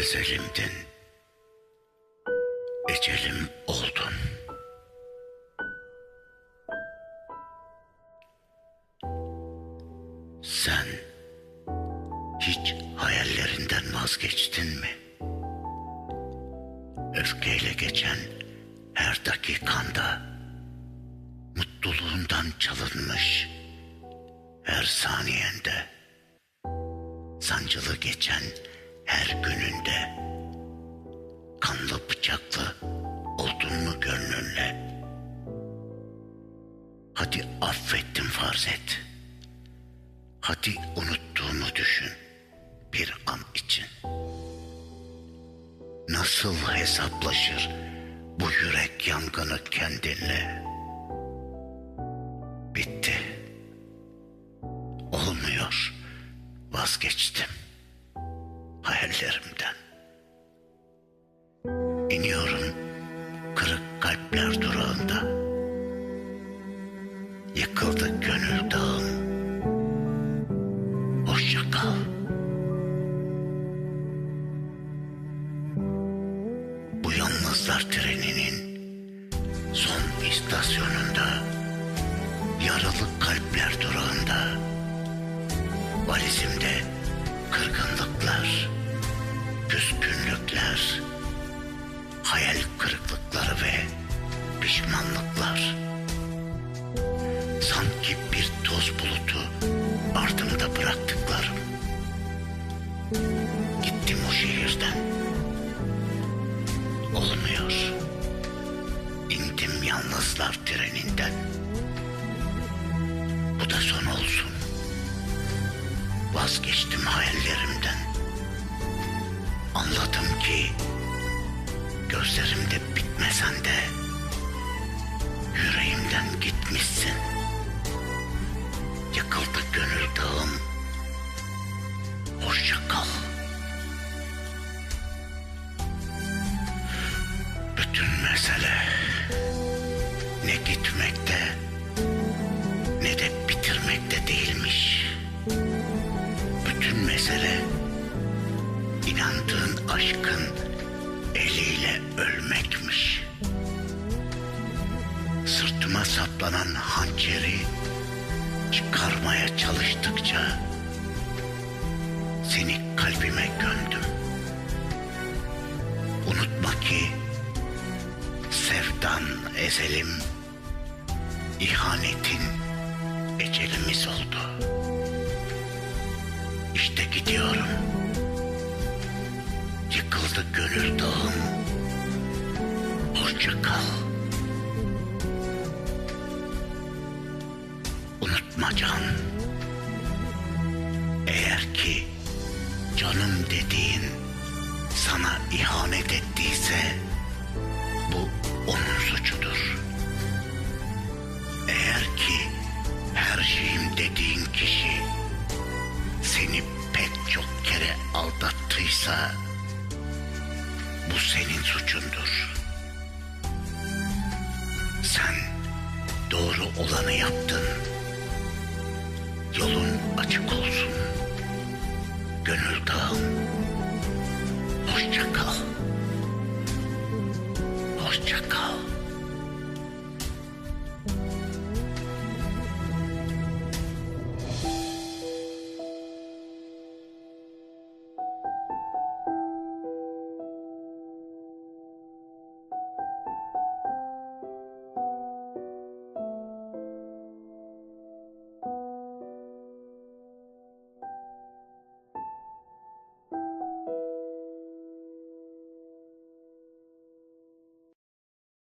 Ezelimdin, ecelim oldun. Sen hiç hayallerinden vazgeçtin mi? Öfkeyle geçen her dakikanda mutluluğundan çalınmış her saniyende sancılı geçen her gününde kanlı bıçaklı oldun mu gönlünle? Hadi affettim farz et. Hadi unuttuğumu düşün bir an için. Nasıl hesaplaşır bu yürek yangını kendinle? Bitti. Olmuyor. Vazgeçtim. Hayallerimden. İniyorum kırık kalpler durağında. Yıkıldı gönül dağım. Hoşça kal. Bu yalnızlar treninin son istasyonunda yaralı kalpler durağında valizimde kırgınlıklar, küskünlükler, hayal kırıklıkları ve pişmanlıklar. Sanki bir toz bulutu ardımda bıraktıklarım. Gittim o şehirden. Olmuyor. İndim yalnızlar treninden. Bu da son olsun. Vazgeçtim hayallerimden. Anladım ki gözlerimde bitmesen de yüreğimden gitmişsin. Yıkıldı gönül dağım. Hoşça kal. Bütün mesele ne gitmekte mesele inandığın aşkın eliyle ölmekmiş. Sırtıma saplanan hançeri çıkarmaya çalıştıkça seni kalbime gömdüm. Unutma ki sevdan ezelim, ihanetin ecelimiz oldu. Gidiyorum. Yıkıldı gönül dağım. Hoşça kal. Unutma can. Eğer ki canım dediğin sana ihanet ettiyse bu onun suçudur. Eğer ki her şeyim dediğin kişi seni çok kere aldattıysa bu senin suçundur. Sen doğru olanı yaptın. Yolun açık olsun. Gönül dağım. Hoşça kal.